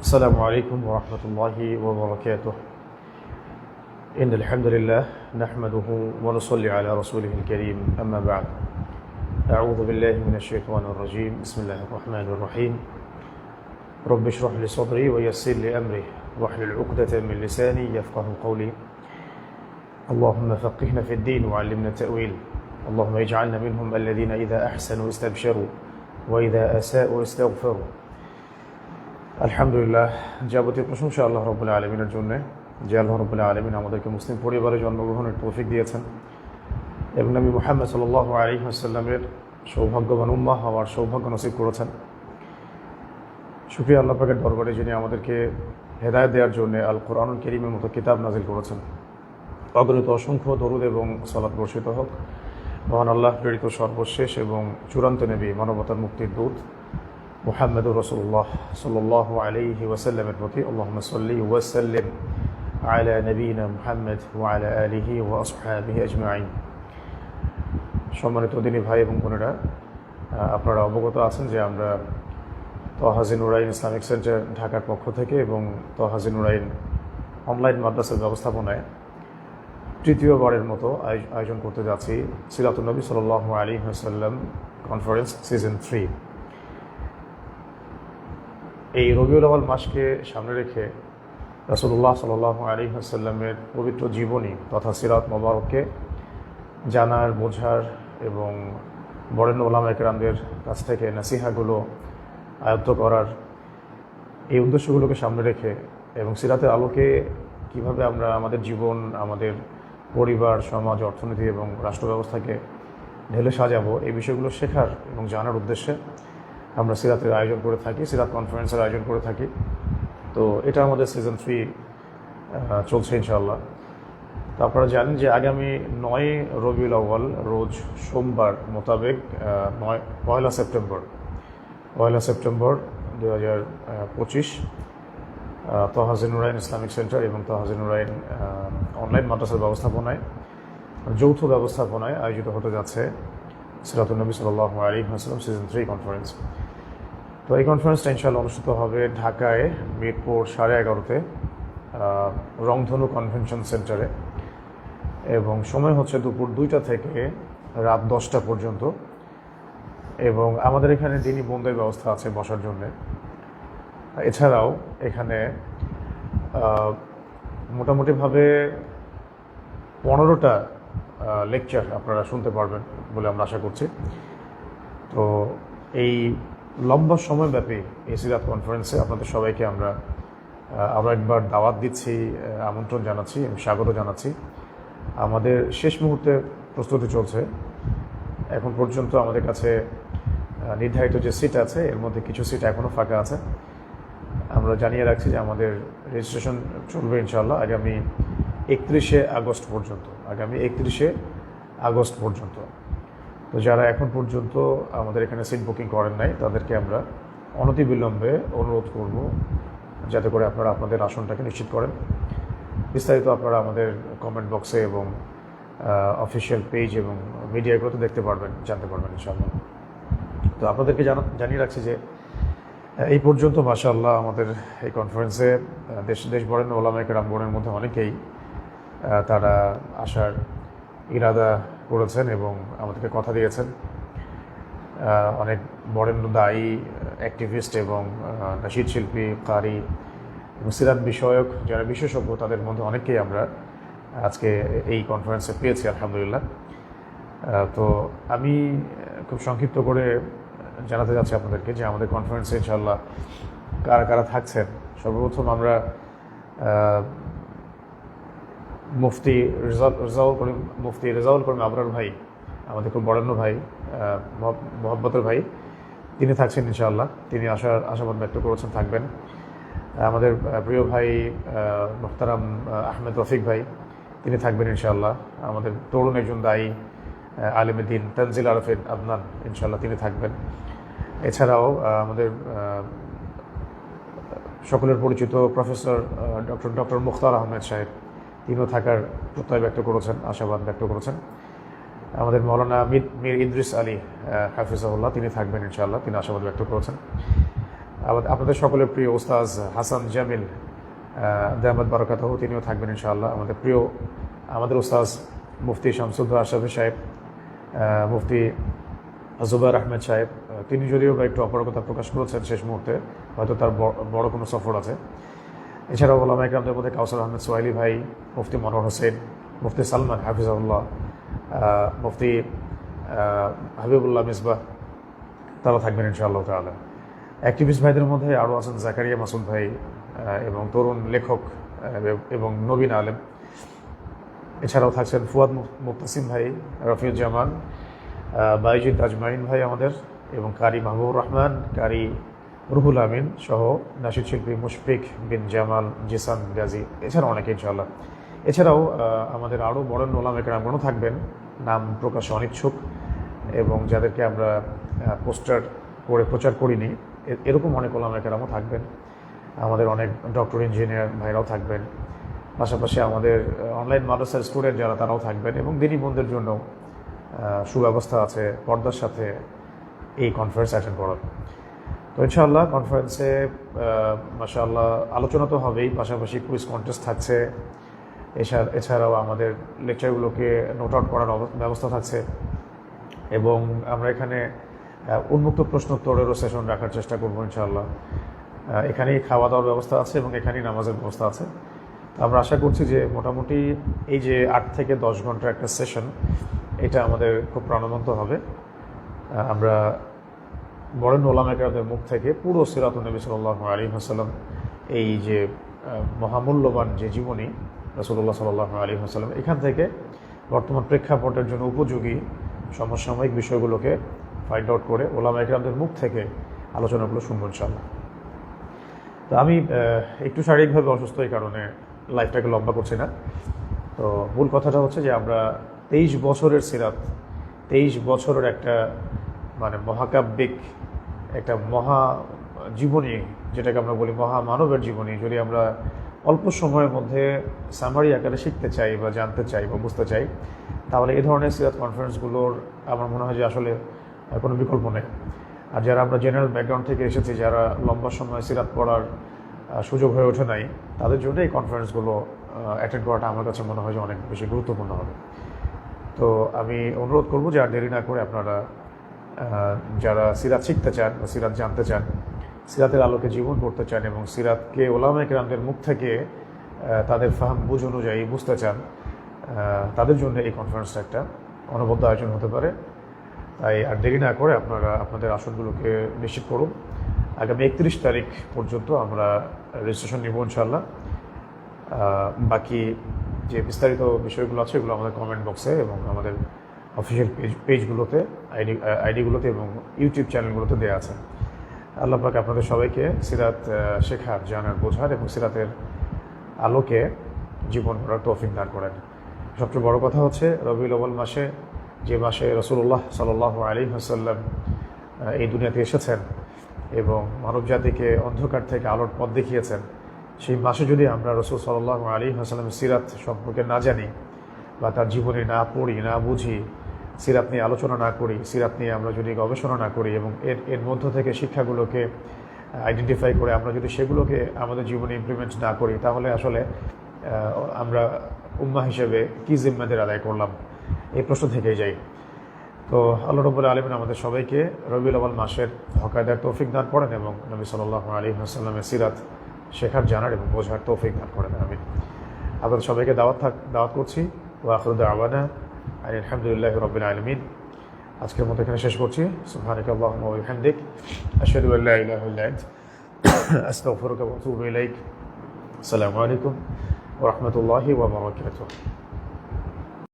السلام عليكم ورحمة الله وبركاته. إن الحمد لله نحمده ونصلي على رسوله الكريم. أما بعد أعوذ بالله من الشيطان الرجيم. بسم الله الرحمن الرحيم. رب اشرح لي صدري ويسر لي أمري. واحلل عقدة من لساني يفقه قولي. اللهم فقهنا في الدين وعلمنا التأويل. اللهم اجعلنا منهم الذين إذا أحسنوا استبشروا وإذا أساءوا استغفروا. আলহামদুলিল্লাহ, যাবতীয় প্রশংসা আল্লাহ রবুল্লাহ আলমিনের জন্য। যে আল্লাহ রবুল্লাহ আলমিন আমাদেরকে মুসলিম পরিবারে জন্মগ্রহণের তৌফিক দিয়েছেন। এবং নবী মোহাম্মদ সাল আলী সৌভাগ্যবান উম্মা হওয়ার সৌভাগ্য নসিব করেছেন। সুফিয়া আল্লাহ পাকের দরবারে যিনি আমাদেরকে হেদায়ত দেওয়ার জন্য আল কোরআনুল করিমের মতো কিতাব নাজিল করেছেন। অগণিত অসংখ্য দরুদ এবং সালাদ বর্ষিত হোক। মহান আল্লাহ প্রেরিত সর্বশেষ এবং চূড়ান্ত নেবী মানবতার মুক্তির দূত। মুহাম্মদুর রসুল্লাহ সাল্লাহ আলাইহি ওয়াসাল্লামের প্রতি আল্লাহ সাল্লি ওয়াসাল্লিম আলা নবীনা মুহাম্মদ ওয়ালা আলিহি ও আসহাবিহি আজমাইন সম্মানিত দিনী ভাই এবং বোনেরা আপনারা অবগত আছেন যে আমরা তহাজি নুরাইন ইসলামিক সেন্টার ঢাকার পক্ষ থেকে এবং তহাজি নুরাইন অনলাইন মাদ্রাসার ব্যবস্থাপনায় তৃতীয়বারের মতো আয়োজন করতে যাচ্ছি সিরাতুলনবী সাল আলী হাসাল্লাম কনফারেন্স সিজন থ্রি এই রবিউল আওয়াল মাসকে সামনে রেখে রসুল্লাহ সাল আলী হাসাল্লামের পবিত্র জীবনী তথা সিরাত মোবারককে জানার, বোঝার এবং বরেণ্য ওলাম একরামদের কাছ থেকে নাসিহাগুলো আয়ত্ত করার এই উদ্দেশ্যগুলোকে সামনে রেখে এবং সিরাতের আলোকে কীভাবে আমরা আমাদের জীবন, আমাদের পরিবার, সমাজ, অর্থনীতি এবং রাষ্ট্র ব্যবস্থাকে ঢেলে সাজাবো এই বিষয়গুলো শেখার এবং জানার উদ্দেশ্যে আমরা সিরাতের আয়োজন করে থাকি, সিরাত কনফারেন্সের আয়োজন করে থাকি। তো এটা আমাদের সিজন থ্রি চলছে ইনশাল্লাহ তো আপনারা জানেন যে আগামী নয় রবিউল আউ্বাল রোজ সোমবার মোতাবেক নয়, পয়লা সেপ্টেম্বর পয়লা সেপ্টেম্বর দু হাজার পঁচিশ ইসলামিক সেন্টার এবং তহাজিনুরাইন অনলাইন মাদ্রাসার ব্যবস্থাপনায়, যৌথ ব্যবস্থাপনায় আয়োজিত হতে যাচ্ছে। সিরাতুলনবী সাল আলী হাসলাম সিজন থ্রি কনফারেন্স তো এই কনফারেন্সটা ইনশাল্লাহ অনুষ্ঠিত হবে ঢাকায় মিরপুর সাড়ে এগারোতে রংধনু কনভেনশন সেন্টারে এবং সময় হচ্ছে দুপুর দুইটা থেকে রাত দশটা পর্যন্ত। এবং আমাদের এখানে দিনই বন্ধের ব্যবস্থা আছে বসার জন্যে। এছাড়াও এখানে মোটামুটিভাবে পনেরোটা লেকচার আপনারা শুনতে পারবেন বলে আমরা আশা করছি। তো এই লম্বা সময়ব্যাপী এই সিরাত কনফারেন্সে আপনাদের সবাইকে আমরা আরও একবার দাওয়াত দিচ্ছি আমন্ত্রণ জানাচ্ছি এবং স্বাগত জানাচ্ছি। আমাদের শেষ মুহূর্তে প্রস্তুতি চলছে। এখন পর্যন্ত আমাদের কাছে নির্ধারিত যে সিট আছে, এর মধ্যে কিছু সিট এখনও ফাঁকা আছে। আমরা জানিয়ে রাখছি যে আমাদের রেজিস্ট্রেশন চলবে ইনশাল্লাহ আগামী একত্রিশে আগস্ট পর্যন্ত, আগামী একত্রিশে আগস্ট পর্যন্ত। তো যারা এখন পর্যন্ত আমাদের এখানে সিট বুকিং করেন নাই, তাদেরকে আমরা অনতিবিলম্বে অনুরোধ করব যাতে করে আপনারা আপনাদের আসনটাকে নিশ্চিত করেন। বিস্তারিত আপনারা আমাদের কমেন্ট বক্সে এবং অফিসিয়াল পেজ এবং মিডিয়াগুলোতে দেখতে পারবেন, জানতে পারবেন ইনশাআল্লাহ। তো আপনাদেরকে জানা, জানিয়ে রাখছি যে এই পর্যন্ত মাশাআল্লাহ আমাদের এই কনফারেন্সে দেশ দেশ বরেণ্য ওলামাইকে রামগণের মধ্যে অনেকেই তারা আসার ইরাদা করেছেন এবং আমাদেরকে কথা দিয়েছেন। অনেক বরেণ্য দায়ী অ্যাক্টিভিস্ট এবং নাসির শিল্পী, কারি এবং সিরাত বিষয়ক যারা বিশেষজ্ঞ, তাদের মধ্যে অনেককেই আমরা আজকে এই কনফারেন্সে পেয়েছি, আলহামদুলিল্লাহ। তো আমি খুব সংক্ষিপ্ত করে জানাতে যাচ্ছি আপনাদেরকে যে আমাদের কনফারেন্সে ইনশাল্লাহ কারা কারা থাকছেন? সর্বপ্রথম আমরা মুফতি রেজাউল করিম, মুফতি রেজাউল করিম আবরার ভাই, আমাদের খুব বরেণ্য ভাই মোহাম্মতের ভাই, তিনি থাকছেন ইনশাআল্লাহ। তিনি আসার আশাবাদ ব্যক্ত করেছেন, থাকবেন। আমাদের প্রিয় ভাই মুখতারাম আহমেদ রফিক ভাই, তিনি থাকবেন ইনশাআল্লাহ। আমাদের তরুণ একজন দায়ী আলিমুদ্দিন তানজিল আরফিন আদনান, ইনশাআল্লাহ তিনি থাকবেন। এছাড়াও আমাদের সকলের পরিচিত professor doctor doctor Mukhtar Ahmed সাহেব তিনিও থাকার প্রত্যয় ব্যক্ত করেছেন, আশাবাদ ব্যক্ত করেছেন। আমাদের মৌলানা মির মির ইদ্রিস আলী হাফিজাউল্লাহ তিনি থাকবেন ইনশাআল্লাহ, তিনি আশাবাদ ব্যক্ত করেছেন। আপনাদের সকলের প্রিয় ওস্তাজ হাসান জামিল দেহমদ বারকাত তিনিও থাকবেন ইনশাআল্লাহ। আমাদের প্রিয়, আমাদের ওস্তাজ মুফতি শামসুদ্দ আশরাফি সাহেব মুফতি জুবাইর আহমেদ সাহেব তিনি যদিও একটু অপারগতা প্রকাশ করেছেন শেষ মুহূর্তে, হয়তো তার বড় কোনো সফর আছে। এছাড়াও ওলামা ইকরামদের মধ্যে কাউসার আহমেদ সোহাইলি ভাই, মুফতি মনোহর হোসেন, মুফতি সালমান হাফিজাউল্লাহ মুফতি হাবিবুল্লাহ মিসবাহ, তারা থাকবেন ইনশাআল্লাহ তাআলা। অ্যাক্টিভিস্ট ভাইদের মধ্যে আরও আছেন জাকারিয়া মাসুদ ভাই এবং তরুণ লেখক এবং নবীন আলেম। এছাড়াও থাকছেন ফুয়াদ মুক্তাসিম ভাই রফিউজ্জামান বাইজিদ আজমাইন ভাই আমাদের, এবং কারি মাহবুবুর রহমান, কারি রুহুল আমিন সহ নাসির শিল্পী মুশফিক বিন জামাল, জিসান গাজী, এছাড়াও অনেকে ইনশাআল্লাহ। এছাড়াও আমাদের আরও বড় নোলাম একরামগণও থাকবেন। নাম প্রকাশে অনিচ্ছুক এবং যাদেরকে আমরা পোস্টার করে প্রচার করিনি এরকম অনেক ওলাম একরামও থাকবেন। আমাদের অনেক ডক্টর, ইঞ্জিনিয়ার ভাইরাও থাকবেন। পাশাপাশি আমাদের অনলাইন মাদ্রাসার স্টুডেন্ট যারা, তারাও থাকবেন এবং দিনী বন্ধুদের জন্য সুব্যবস্থা আছে, পর্দার সাথে এই কনফারেন্স অ্যাটেন্ড করার। ইনশাআল্লাহ কনফারেন্সে মাশাআল্লাহ আলোচনা তো হবেই, পাশাপাশি কুইজ কন্টেস্ট থাকছে। এছাড়া, এছাড়াও আমাদের লেকচারগুলোকে নোট আউট করার ব্যবস্থা থাকছে। এবং আমরা এখানে উন্মুক্ত প্রশ্নোত্তরেরও সেশন রাখার চেষ্টা করব ইনশাআল্লাহ। এখানেই খাওয়া দাওয়ার ব্যবস্থা আছে এবং এখানেই নামাজের ব্যবস্থা আছে। আমরা আশা করছি যে মোটামুটি এই যে আট থেকে দশ ঘণ্টার একটা সেশন এটা আমাদের খুব প্রাণবন্ত হবে। আমরা বরেন ওলামাকারদের মুখ থেকে পুরো সিরাত নবী সাল্লাহ আলী হাসাল্লাম এই যে মহামূল্যবান যে জীবনী রসুল্লাহ সাল্লাহ আলী হাসাল্লাম এখান থেকে বর্তমান প্রেক্ষাপটের জন্য উপযোগী সমসাময়িক বিষয়গুলোকে ফাইন্ড আউট করে ওলামা একরামদের মুখ থেকে আলোচনাগুলো শুনব ইনশাল্লাহ তো আমি একটু শারীরিকভাবে অসুস্থ এই কারণে লাইফটাকে লম্বা করছি না। তো মূল কথাটা হচ্ছে যে আমরা তেইশ বছরের সিরাত, তেইশ বছরের একটা মানে মহাকাব্যিক একটা মহা জীবনী, যেটাকে আমরা বলি মহা মানবের জীবনী, যদি আমরা অল্প সময়ের মধ্যে সামারি আকারে শিখতে চাই বা জানতে চাই বা বুঝতে চাই, তাহলে এই ধরনের সিরাত কনফারেন্সগুলোর আমার মনে হয় যে আসলে কোনো বিকল্প নেই। আর যারা আমরা জেনারেল ব্যাকগ্রাউন্ড থেকে এসেছি, যারা লম্বা সময় সিরাত পড়ার সুযোগ হয়ে ওঠে নাই, তাদের জন্য এই কনফারেন্সগুলো অ্যাটেন্ড করাটা আমার কাছে মনে হয় যে অনেক বেশি গুরুত্বপূর্ণ হবে। তো আমি অনুরোধ করব যে আর দেরি না করে আপনারা যারা সিরাত শিখতে চান বা সিরাত জানতে চান, সিরাতের আলোকে জীবন করতে চান এবং সিরাতকে ওলামা কেরামদের মুখ থেকে তাদের ফাহাম বুঝ অনুযায়ী বুঝতে চান তাদের জন্য এই কনফারেন্সটা একটা অনবদ্য আয়োজন হতে পারে। তাই আর দেরি না করে আপনারা আপনাদের আসনগুলোকে নিশ্চিত করুন। আগামী একত্রিশ তারিখ পর্যন্ত আমরা রেজিস্ট্রেশন নিব ইনশাল্লাহ বাকি যে বিস্তারিত বিষয়গুলো আছে, এগুলো আমাদের কমেন্ট বক্সে এবং আমাদের অফিসিয়াল পেজ, পেজগুলোতে, আইডি, আইডিগুলোতে এবং ইউটিউব চ্যানেলগুলোতে দেওয়া আছে। আল্লাহ পাক আপনাদের সবাইকে সিরাত শেখার, জানার, বোঝার এবং সিরাতের আলোকে জীবন করার তৌফিক দান করেন। সবচেয়ে বড় কথা হচ্ছে, রবিউল আউ্বাল মাসে, যে মাসে রসুল্লাহ সাল্লাহ আলী হাসাল্লাম এই দুনিয়াতে এসেছেন এবং মানব জাতিকে অন্ধকার থেকে আলোর পথ দেখিয়েছেন, সেই মাসে যদি আমরা রসুল সাল্লাহ আলী হাসাল্লামের সিরাত সম্পর্কে না জানি বা তার জীবনী না পড়ি, না বুঝি সিরাত নিয়ে আলোচনা না করি, সিরাত নিয়ে আমরা যদি গবেষণা না করি এবং এর এর মধ্য থেকে শিক্ষাগুলোকে আইডেন্টিফাই করে আমরা যদি সেগুলোকে আমাদের জীবনে ইমপ্লিমেন্ট না করি, তাহলে আসলে আমরা উম্মা হিসেবে কী জিম্মাদের আদায় করলাম? এই প্রশ্ন থেকেই যাই। তো আল্লাহ রবুল আলমিন আমাদের সবাইকে রবিউল আওয়াল মাসের হকায়দার তৌফিক দান করেন এবং নবী সাল্লাহ আলী সিরাত শেখার, জানার এবং বোঝার তৌফিক দান করেন আমি আপনাদের সবাইকে দাওয়াত থাক, দাওয়াত করছি। ওয়াখরুদ আওয়ানা আলী আলহামদুলিল্লাহ রবিল আলমিন আজকের মতো এখানে শেষ করছি সুবহানাক আল্লাহুম্মা ওয়া বিহামদিক আশহাদু আল্লা ইলাহা ইল্লা আনতা আস্তাগফিরুকা ওয়া আতুবু ইলাইক আসসালামু আলাইকুম ওয়া রাহমাতুল্লাহি ওয়া বারাকাতুহু